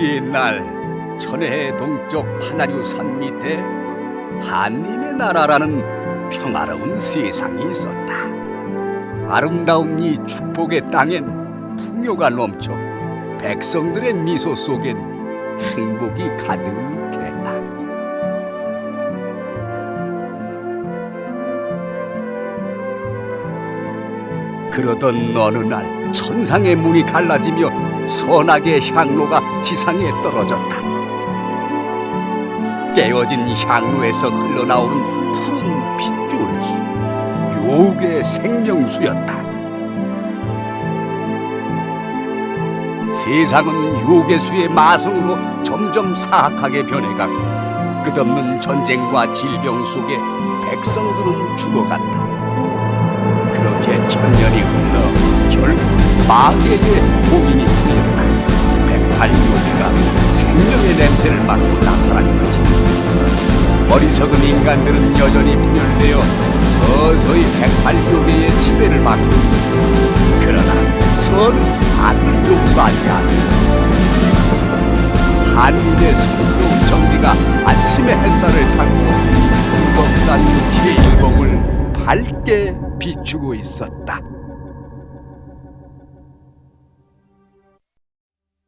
옛날 천혜의 동쪽 파나류산 밑에 한림의 나라라는 평화로운 세상이 있었다. 아름다운 이 축복의 땅엔 풍요가 넘쳤고 백성들의 미소 속엔 행복이 가득 그러던 어느 날 천상의 문이 갈라지며 선악의 향로가 지상에 떨어졌다. 깨어진 향로에서 흘러나오는 푸른 핏줄기, 요괴의 생명수였다. 세상은 요괴수의 마성으로 점점 사악하게 변해가고 끝없는 전쟁과 질병 속에 백성들은 죽어갔다. 마계의 봉인이 풀렸다. 백팔요괴가 생명의 냄새를 맡고 나타난 것이다. 어리석은 인간들은 여전히 분열되어 서서히 백팔요괴의 지배를 받고 있다. 그러나 선은 악을 용서하지 않는다. 한국의 성스러운 정리가 아침의 햇살을 타고 동덕산 제1봉을 밝게 비추고 있었다.